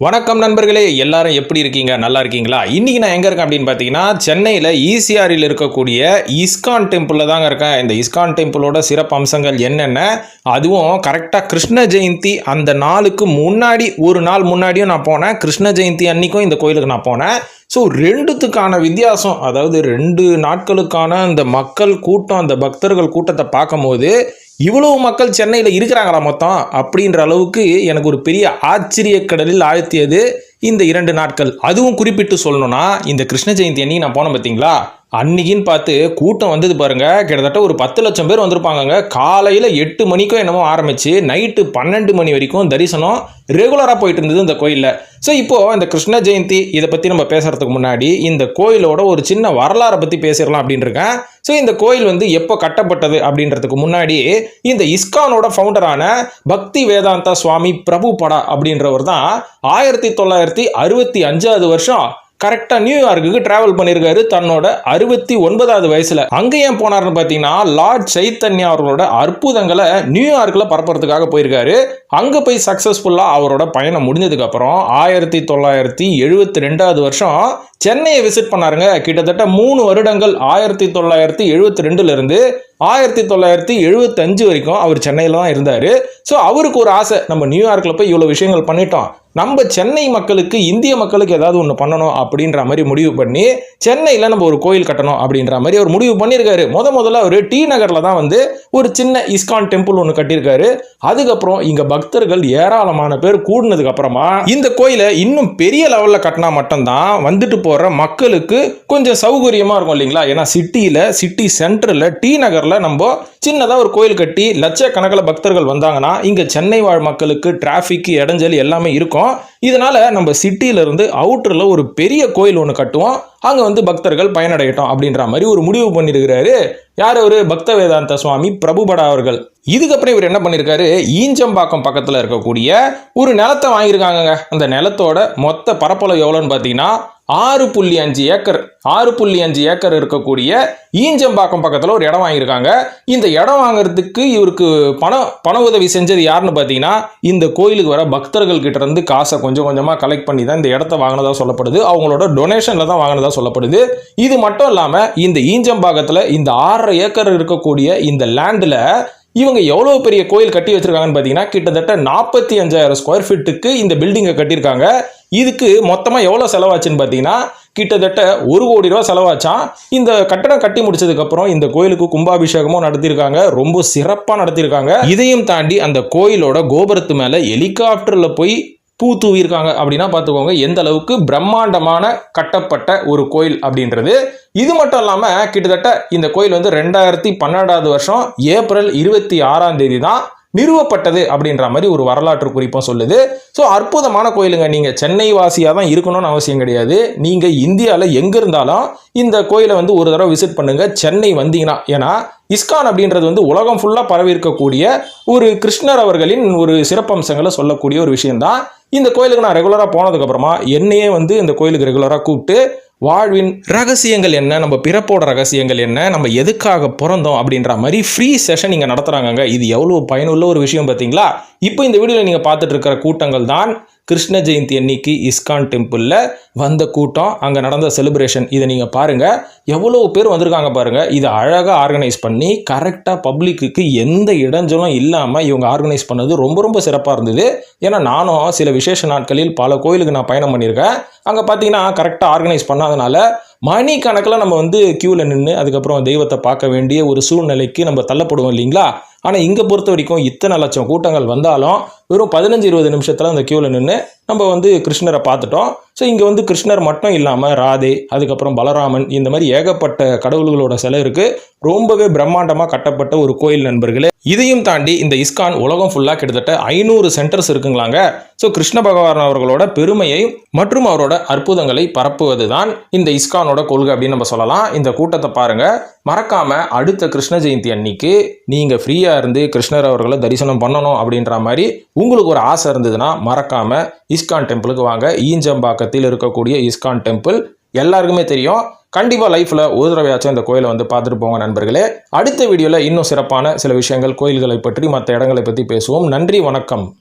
வணக்கம் நண்பர்களே எல்லாரும் எப்படி இருக்கீங்க? நல்லா இருக்கீங்களா? இன்றைக்கி நான் எங்கே இருக்கேன் அப்படின்னு பார்த்தீங்கன்னா சென்னையில் ஈசிஆரில் இருக்கக்கூடிய இஸ்கான் டெம்பிளில் தாங்க இருக்கேன். இந்த இஸ்கான் டெம்பிளோட சிறப்பு அம்சங்கள் என்னென்ன? அதுவும் கரெக்டாக கிருஷ்ண ஜெயந்தி அந்த நாளுக்கு முன்னாடி ஒரு நாள் முன்னாடியும் நான் போனேன். கிருஷ்ண ஜெயந்தி அன்னைக்கும் இந்த கோயிலுக்கு நான் போனேன். ஸோ ரெண்டுத்துக்கான வித்தியாசம் அதாவது ரெண்டு நாட்களுக்கான அந்த மக்கள் கூட்டம் அந்த பக்தர்கள் கூட்டத்தை பார்க்கும்போது இவ்வளவு மக்கள் சென்னையில் இருக்கிறாங்களா மொத்தம்? அப்படின்ற அளவுக்கு எனக்கு ஒரு பெரிய ஆச்சரிய கடலில் ஆழ்த்தியது இந்த இரண்டு நாட்கள். அதுவும் குறிப்பிட்டு சொல்லணும்னா இந்த கிருஷ்ண ஜெயந்தி அன்னைக்கு நான் போனேன் பார்த்தீங்களா அன்னைக்குன்னு பார்த்து கூட்டம் வந்தது பாருங்க. கிட்டத்தட்ட ஒரு பத்து லட்சம் பேர் வந்திருப்பாங்கங்க. காலையில் எட்டு மணிக்கும் என்னமோ ஆரம்பிச்சு நைட்டு பன்னெண்டு மணி வரைக்கும் தரிசனம் ரெகுலராக போயிட்டு இருந்தது இந்த கோயிலில். ஸோ இப்போ இந்த கிருஷ்ண ஜெயந்தி இதை பற்றி நம்ம பேசுறதுக்கு முன்னாடி இந்த கோயிலோட ஒரு சின்ன வரலாறை பற்றி பேசிடலாம் அப்படின்னு இருக்கேன் ஸோ இந்த கோயில் வந்து எப்போ கட்டப்பட்டது அப்படின்றதுக்கு முன்னாடி இந்த இஸ்கானோட ஃபவுண்டரான பக்தி வேதாந்தா சுவாமி பிரபு படா அப்படின்றவர் தான் ஆயிரத்தி தொள்ளாயிரத்தி அறுபத்தி அஞ்சாவது வருஷம் கரெக்டாக நியூயார்க்குக்கு டிராவல் பண்ணியிருக்காரு தன்னோட அறுபத்தி ஒன்பதாவது வயசில். அங்கே ஏன் போனார்னு பார்த்தீங்கன்னா லார்ட் சைத்தன்யா அவர்களோட அற்புதங்களை நியூயார்க்கில் பரப்புறதுக்காக போயிருக்காரு. அங்கே போய் சக்ஸஸ்ஃபுல்லாக அவரோட பயணம் முடிஞ்சதுக்கு அப்புறம் ஆயிரத்தி தொள்ளாயிரத்தி எழுபத்தி ரெண்டாவது வருஷம் சென்னையை விசிட் பண்ணாருங்க. கிட்டத்தட்ட மூணு வருடங்கள் ஆயிரத்தி தொள்ளாயிரத்தி எழுபத்தி ரெண்டுலேருந்து ஆயிரத்தி தொள்ளாயிரத்தி எழுபத்தஞ்சு வரைக்கும் அவர் சென்னையில் தான் இருந்தார். ஸோ அவருக்கு ஒரு ஆசை நம்ம நியூயார்க்கில் போய் இவ்வளோ விஷயங்கள் பண்ணிட்டோம். நம்ம சென்னை மக்களுக்கு இந்திய மக்களுக்கு ஏதாவது ஒன்று பண்ணணும் அப்படின்ற மாதிரி முடிவு பண்ணி சென்னையில் நம்ம ஒரு கோயில் கட்டணும் அப்படின்ற மாதிரி அவர் முடிவு பண்ணியிருக்காரு. முத முதல்ல அவர் டி நகரில் தான் வந்து ஒரு சின்ன இஸ்கான் டெம்பிள் ஒன்று கட்டியிருக்காரு. அதுக்கப்புறம் இங்கே பக்தர்கள் ஏராளமான பேர் கூடினதுக்கு அப்புறமா இந்த கோயிலை இன்னும் பெரிய லெவலில் கட்டினா மட்டும்தான் வந்துட்டு போகிற மக்களுக்கு கொஞ்சம் சௌகரியமாக இருக்கும் இல்லைங்களா? ஏன்னா சிட்டியில் சிட்டி சென்டரில் டி நகரில் நம்ம சின்னதாக ஒரு கோயில் கட்டி லட்சக்கணக்கில் பக்தர்கள் வந்தாங்கன்னா இங்கே சென்னை வாழ் மக்களுக்கு டிராஃபிக் இடைஞ்சல் எல்லாமே இருக்கும். இதனால் நம்ம சிட்டியிலேருந்து அவுட்டரில் ஒரு பெரிய கோயில் ஒன்று கட்டுவோம். அங்கே வந்து பக்தர்கள் பயனடையட்டும் அப்படின்ற மாதிரி ஒரு முடிவு பண்ணியிருக்கிறாரு யார் ஒரு பக்த வேதாந்த சுவாமி பிரபுபடா அவர்கள். இதுக்கப்புறம் இவர் என்ன பண்ணியிருக்காரு ஈஞ்சம்பாக்கம் பக்கத்தில் இருக்கக்கூடிய ஒரு நிலத்தை வாங்கியிருக்காங்கங்க. அந்த நிலத்தோட மொத்த பரப்பளவு எவ்வளோன்னு பார்த்தீங்கன்னா ஆறு புள்ளி அஞ்சு ஏக்கர் ஆறு புள்ளி அஞ்சு ஏக்கர் இருக்கக்கூடிய ஈஞ்சம்பாக்கம் பக்கத்தில் ஒரு இடம் வாங்கியிருக்காங்க. இந்த இடம் வாங்குறதுக்கு இவருக்கு பணம் பண உதவி செஞ்சது யாருன்னு பார்த்தீங்கன்னா இந்த கோயிலுக்கு வர பக்தர்கள் கிட்ட இருந்து காசை கொஞ்சம் கொஞ்சமாக கலெக்ட் பண்ணி தான் இந்த இடத்த வாங்கினதாக சொல்லப்படுது. அவங்களோட டொனேஷனில் தான் வாங்கினதாக சொல்லப்படுது. இது மட்டும் இல்லாமல் இந்த ஈஞ்சம்பாக்கத்தில் இந்த ஆறரை ஏக்கர் இருக்கக்கூடிய இந்த லேண்டில் இவங்க எவ்வளோ பெரிய கோயில் கட்டி வச்சிருக்காங்கன்னு பார்த்தீங்கன்னா கிட்டத்தட்ட நாற்பத்தி அஞ்சாயிரம் ஸ்கொயர் ஃபீட்டுக்கு இந்த பில்டிங்கை கட்டியிருக்காங்க. இதுக்கு மொத்தமாக எவ்வளோ செலவாச்சுன்னு பார்த்தீங்கன்னா கிட்டத்தட்ட ஒரு கோடி ரூபா செலவாச்சான் இந்த கட்டடம் கட்டி முடிச்சதுக்கப்புறம் இந்த கோயிலுக்கு கும்பாபிஷேகமும் நடத்தியிருக்காங்க. ரொம்ப சிறப்பாக நடத்தியிருக்காங்க. இதையும் தாண்டி அந்த கோயிலோட கோபுரத்து மேலே ஹெலிகாப்டரில் போய் பூ தூவியிருக்காங்க அப்படின்னா பார்த்துக்கோங்க எந்த அளவுக்கு பிரம்மாண்டமான கட்டப்பட்ட ஒரு கோயில் அப்படின்றது. இது மட்டும் இல்லாமல் கிட்டத்தட்ட இந்த கோயில் வந்து ரெண்டாயிரத்தி பன்னெண்டாவது வருஷம் ஏப்ரல் இருபத்தி ஆறாம் தேதி தான் நிறுவப்பட்டது அப்படின்ற மாதிரி ஒரு வரலாற்று குறிப்பும் சொல்லுது. ஸோ அற்புதமான கோயிலுங்க. நீங்கள் சென்னை வாசியாக தான் இருக்கணும்னு அவசியம் கிடையாது. நீங்கள் இந்தியாவில் எங்கே இருந்தாலும் இந்த கோயிலை வந்து ஒரு தடவை விசிட் பண்ணுங்கள் சென்னை வந்தீங்கன்னா ஏன்னா இஸ்கான் அப்படின்றது வந்து உலகம் ஃபுல்லாக பரவி இருக்கக்கூடிய ஒரு கிருஷ்ணர் அவர்களின் ஒரு சிறப்பம்சங்களை சொல்லக்கூடிய ஒரு விஷயம்தான். இந்த கோயிலுக்கு நான் ரெகுலராக போனதுக்கப்புறமா என்னையே வந்து இந்த கோயிலுக்கு ரெகுலராக கூப்பிட்டு வாழ்வின் ரகசியங்கள் என்ன நம்ம பிறப்போட ரகசியங்கள் என்ன நம்ம எதுக்காக பிறந்தோம் அப்படின்ற மாதிரி ஃப்ரீ செஷன் இங்கே நடத்துகிறாங்க இது எவ்வளோ பயனுள்ள ஒரு விஷயம் பார்த்தீங்களா? இப்போ இந்த வீடியோவில் நீங்கள் பார்த்துட்டு இருக்கிற கூட்டங்கள் தான் கிருஷ்ண ஜெயந்தி அன்னைக்கு இஸ்கான் டெம்பிளில் வந்த கூட்டம் அங்கே நடந்த செலிப்ரேஷன் இதை நீங்கள் பாருங்கள் எவ்வளோ பேர் வந்திருக்காங்க பாருங்கள் இதை அழகாக ஆர்கனைஸ் பண்ணி கரெக்டாக பப்ளிக்கு எந்த இடைஞ்சலும் இல்லாமல் இவங்க ஆர்கனைஸ் பண்ணது ரொம்ப ரொம்ப சிறப்பாக இருந்தது. ஏன்னா நானும் சில விசேஷ நாட்களில் பல கோயிலுக்கு நான் பயணம் பண்ணியிருக்கேன். அங்கே பார்த்தீங்கன்னா கரெக்டாக ஆர்கனைஸ் பண்ணாதனால மணி கணக்கில் நம்ம வந்து க்யூவில் நின்று அதுக்கப்புறம் தெய்வத்தை பார்க்க வேண்டிய ஒரு சூழ்நிலைக்கு நம்ம தள்ளப்படுவோம் இல்லைங்களா? ஆனால் இங்கே பொறுத்த வரைக்கும் இத்தனை லட்சம் கூட்டங்கள் வந்தாலும் வெறும் பதினஞ்சு இருபது நிமிஷத்தில் அந்த க்யூவில் நின்று நம்ம வந்து கிருஷ்ணரை பார்த்துட்டோம். ஸோ இங்கே வந்து கிருஷ்ணர் மட்டும் இல்லாமல் ராதே அதுக்கப்புறம் பலராமன் இந்த மாதிரி ஏகப்பட்ட கடவுள்களோட சிலை இருக்குது ரொம்பவே பிரம்மாண்டமாக கட்டப்பட்ட ஒரு கோயில் நண்பர்களே. இதையும் தாண்டி இந்த இஸ்கான் உலகம் ஃபுல்லாக கிட்டத்தட்ட ஐநூறு சென்டர்ஸ் இருக்குங்களாங்க. ஸோ கிருஷ்ண பகவான் அவர்களோட பெருமையை மற்றும் அவரோட அற்புதங்களை பரப்புவது தான் இந்த இஸ்கானோட கொள்கை அப்படின்னு நம்ம சொல்லலாம். இந்த கூட்டத்தை பாருங்க. மறக்காம அடுத்த கிருஷ்ண ஜெயந்தி அன்னைக்கு நீங்க ஃப்ரீயா இருந்து கிருஷ்ணர் அவர்களை தரிசனம் பண்ணணும் அப்படின்ற மாதிரி உங்களுக்கு ஒரு ஆசை இருந்ததுன்னா மறக்காம இஸ்கான் டெம்பிளுக்கு வாங்க. ஈஞ்சம்பாக்கத்தில் இருக்கக்கூடிய இஸ்கான் டெம்பிள் எல்லாருக்குமே தெரியும். கண்டிப்பாக லைஃப்பில் ஒரு தடவையாச்சும் இந்த கோயிலை வந்து பார்த்துட்டு போங்க நண்பர்களே. அடுத்த வீடியோவில் இன்னும் சிறப்பான சில விஷயங்கள் கோயில்களை பற்றி மற்ற இடங்களை பற்றி பேசுவோம். நன்றி வணக்கம்.